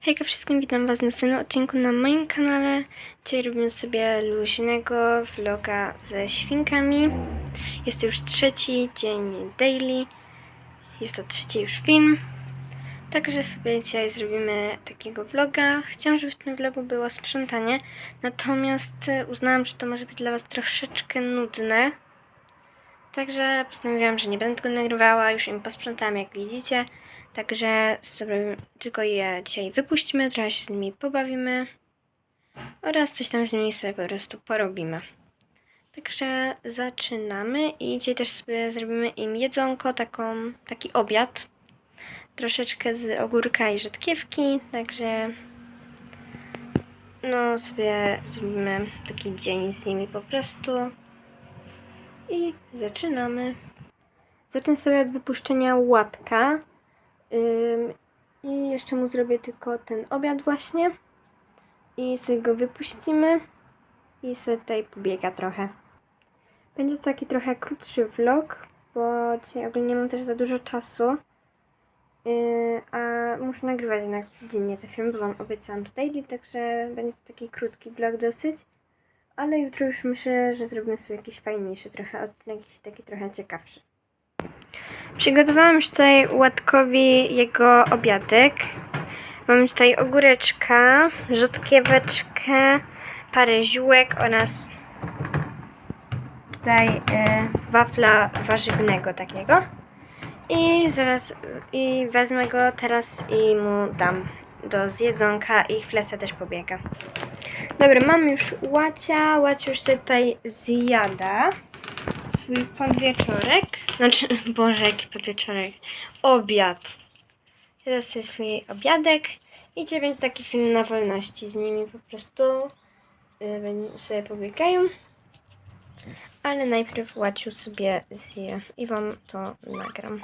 Hejka wszystkim, witam was na następnym odcinku na moim kanale. Dzisiaj robimy sobie luźnego vloga ze świnkami. Jest to już trzeci dzień daily. Jest to trzeci już film. Także sobie dzisiaj zrobimy takiego vloga. Chciałam, żeby w tym vlogu było sprzątanie. Natomiast e, uznałam, że to może być dla was troszeczkę nudne. Także postanowiłam, że nie będę tego nagrywała. Już im posprzątałam, jak widzicie. Także sobie tylko je dzisiaj wypuścimy, trochę się z nimi pobawimy oraz coś tam z nimi sobie po prostu porobimy. Także zaczynamy i dzisiaj też sobie zrobimy im jedzonko, taką, taki obiad. Troszeczkę z ogórka i rzodkiewki, także no sobie zrobimy taki dzień z nimi po prostu. I zaczynamy. Zacznę sobie od wypuszczenia łatka. I jeszcze mu zrobię tylko ten obiad właśnie. I sobie go wypuścimy. I sobie tutaj pobiega trochę. Będzie to taki trochę krótszy vlog, bo dzisiaj ogólnie nie mam też za dużo czasu. Yy, a muszę nagrywać jednak codziennie te filmy, bo wam obiecałam tutaj, także będzie to taki krótki vlog dosyć. Ale jutro już myślę, że zrobimy sobie jakiś fajniejszy trochę odcinek, jakiś taki trochę ciekawszy. Przygotowałam już tutaj Łatkowi jego obiadek. Mam tutaj ogóreczka, rzodkieweczkę, parę ziółek oraz tutaj y, wafla warzywnego takiego. I zaraz i wezmę go teraz i mu dam do zjedzonka i chwilę też pobiega. Dobra, mam już łacia. Łacia już sobie tutaj zjada swój podwieczorek. Znaczy, Boże, jaki podwieczorek. Obiad. Teraz sobie swój obiadek. I będzie taki film na wolności z nimi po prostu sobie pobiegają. Ale najpierw Łaciu sobie zje i wam to nagram.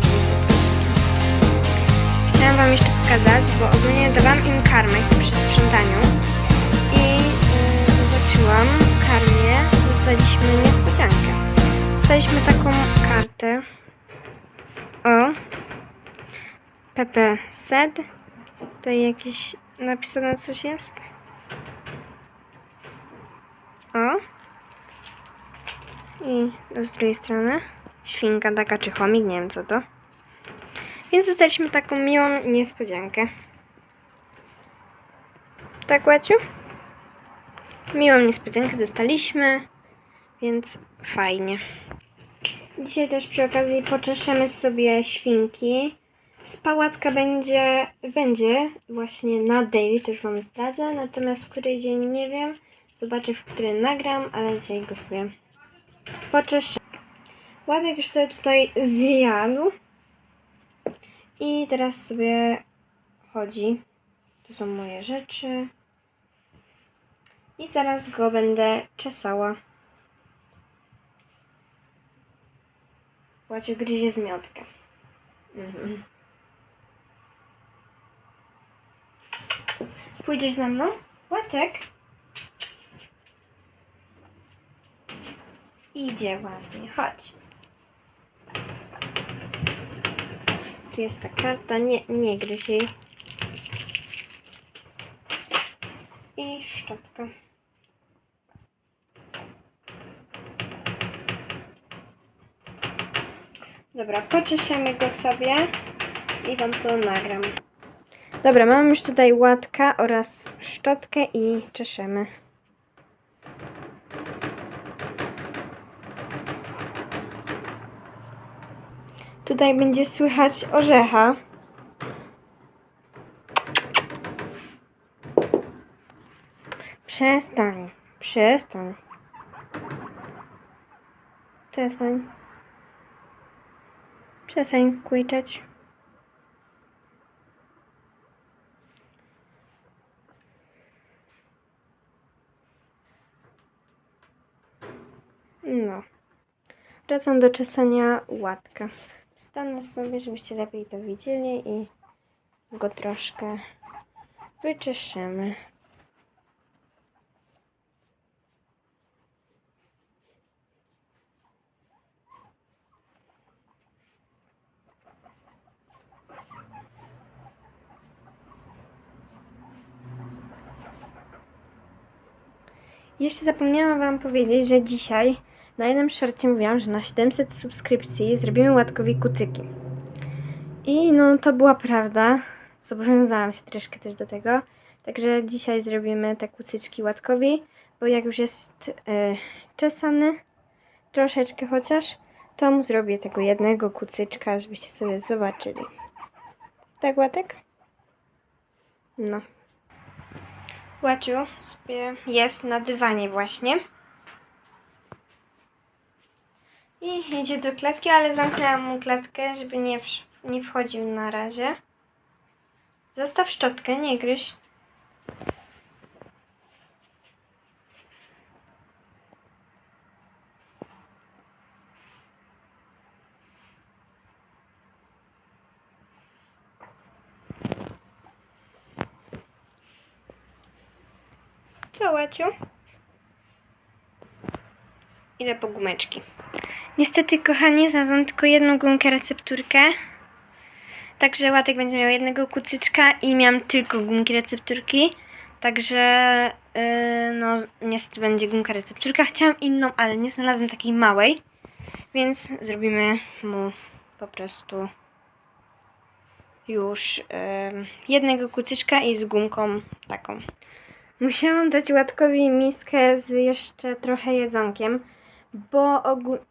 Z nim po prostu. Chciałam wam jeszcze pokazać, bo ogólnie dawałam im karmę przy sprzątaniu. I y, zobaczyłam w karmie, dostaliśmy niespodziankę. Dostaliśmy taką kartę. O. Pepe Sed. Tutaj jakieś napisane coś jest. O. I z drugiej strony świnka taka czy chomik, nie wiem co to. Więc dostaliśmy taką miłą niespodziankę. Tak, Łaciu? Miłą niespodziankę dostaliśmy, więc fajnie. Dzisiaj też przy okazji poczeszemy sobie świnki. Spałatka będzie, będzie właśnie na daily, to już Wam zdradzę, natomiast w której dzień nie wiem. Zobaczę, w który nagram, ale dzisiaj go sobie poczeszę. Ładek już sobie tutaj zjadł. I teraz sobie chodzi. To są moje rzeczy. I zaraz go będę czesała. Łaciu gryzie zmiotkę. Mhm. Pójdziesz ze mną? Łatek? Idzie ładnie, chodź. Tu jest ta karta, nie, nie gryź jej. I szczotka. Dobra, poczeszemy go sobie i Wam to nagram. Dobra, mam już tutaj łatka oraz szczotkę i czeszemy. Tutaj będzie słychać orzecha. Przestań, przestań. Przestań. Przestań kłyczeć. No. Wracam do czesania łatka. Stanę sobie, żebyście lepiej to widzieli i go troszkę wyczeszymy. Jeszcze zapomniałam Wam powiedzieć, że dzisiaj na jednym shorcie mówiłam, że na 700 subskrypcji zrobimy łatkowi kucyki. I no to była prawda. Zobowiązałam się troszkę też do tego. Także dzisiaj zrobimy te kucyczki łatkowi, bo jak już jest e, czesany, troszeczkę chociaż, to mu zrobię tego jednego kucyczka, żebyście sobie zobaczyli. Tak, łatek? No. Łaciu sobie jest na dywanie właśnie. I idzie do klatki, ale zamknęłam mu klatkę, żeby nie, wsz- nie wchodził na razie. Zostaw szczotkę, nie gryź. Co, Łaciu? Idę po gumeczki. Niestety, kochani, znalazłam tylko jedną gumkę recepturkę. Także Łatek będzie miał jednego kucyczka i miałam tylko gumki recepturki. Także, yy, no, niestety będzie gumka recepturka. Chciałam inną, ale nie znalazłam takiej małej. Więc zrobimy mu po prostu już yy, jednego kucyczka i z gumką taką. Musiałam dać Łatkowi miskę z jeszcze trochę jedzonkiem, bo ogólnie...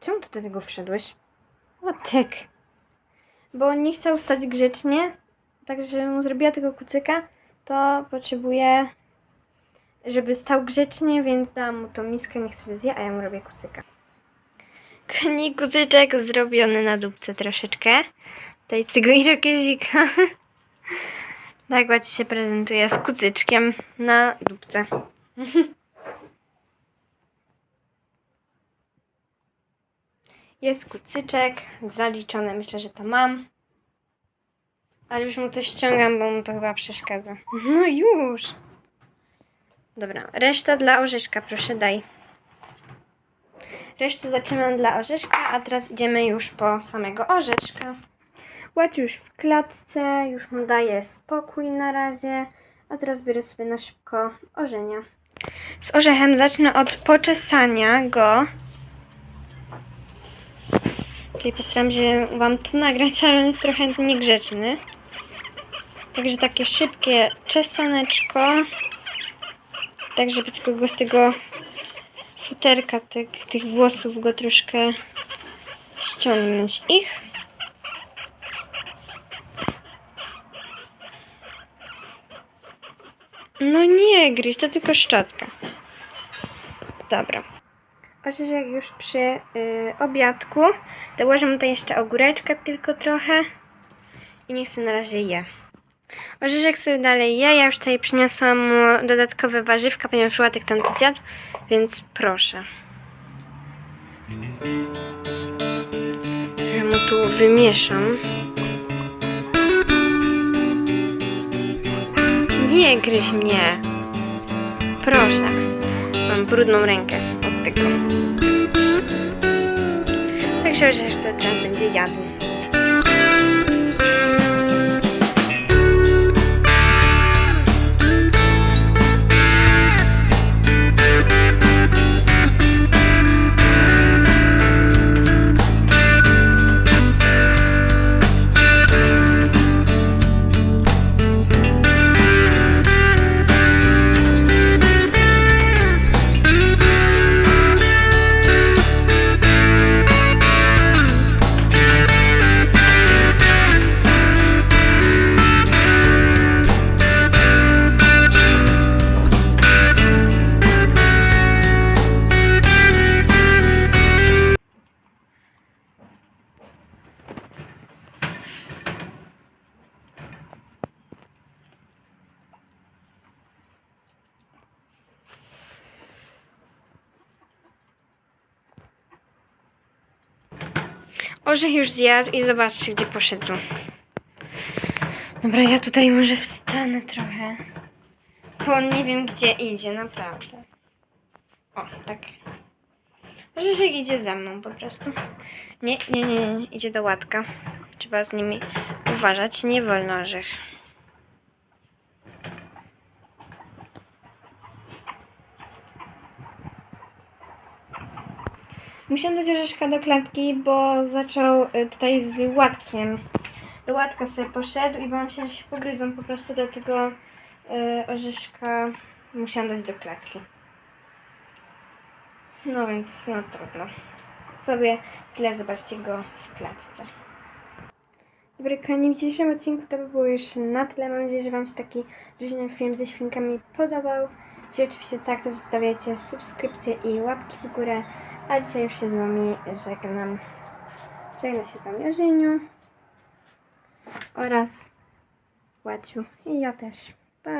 Czemu ty do tego wszedłeś? Łatek. Bo nie chciał stać grzecznie, także żebym mu zrobiła tego kucyka, to potrzebuję, żeby stał grzecznie, więc dałam mu tą miskę, niech sobie zje, a ja mu robię kucyka. Koni kucyczek zrobiony na dupce troszeczkę. Tutaj tego irokezika. Tak ładnie się prezentuje z kucyczkiem na dupce. Jest kucyczek, zaliczone, myślę, że to mam. Ale już mu to ściągam, bo mu to chyba przeszkadza. No już. Dobra, reszta dla orzeszka, proszę daj. Resztę zaczynam dla orzeszka, a teraz idziemy już po samego orzeszka. Ład już w klatce, już mu daję spokój na razie, a teraz biorę sobie na szybko orzenia. Z orzechem zacznę od poczesania go. Okej, postaram się Wam to nagrać, ale on jest trochę niegrzeczny. Także takie szybkie czesaneczko. Tak, żeby tylko go z tego futerka, tych, tych włosów go troszkę ściągnąć ich. No nie, gryź, to tylko szczotka. Dobra. Orzeszek już przy y, obiadku. Dołożę mu tutaj jeszcze ogóreczka tylko trochę. I niech sobie na razie je. Orzeszek sobie dalej je. Ja już tutaj przyniosłam mu dodatkowe warzywka, ponieważ łatek tam to zjadł. Więc proszę. Ja mu tu wymieszam. Nie gryź mnie. Proszę. Mam brudną rękę od tego. Także już sobie teraz będzie jadł. Orzech już zjadł i zobaczcie, gdzie poszedł. Dobra, ja tutaj może wstanę trochę. Bo nie wiem, gdzie idzie, naprawdę. O, tak. Orzeszek idzie za mną po prostu. Nie, nie, nie, nie, idzie do łatka. Trzeba z nimi uważać. Nie wolno orzech. Musiałam dać orzeszka do klatki, bo zaczął y, tutaj z łatkiem. Do łatka sobie poszedł i bałam się, że się pogryzą po prostu, dlatego y, orzeszka musiałam dać do klatki. No więc, no trudno. Sobie chwilę zobaczcie go w klatce. Dobra, kochani, w dzisiejszym odcinku to by było już na tyle. Mam nadzieję, że Wam się taki luźny film ze świnkami podobał. Jeśli oczywiście tak, to zostawiajcie subskrypcje i łapki w górę. A dzisiaj już się z Wami żegnam. Żegnam się z Wami Orzeniu oraz Łaciu. I ja też. Pa!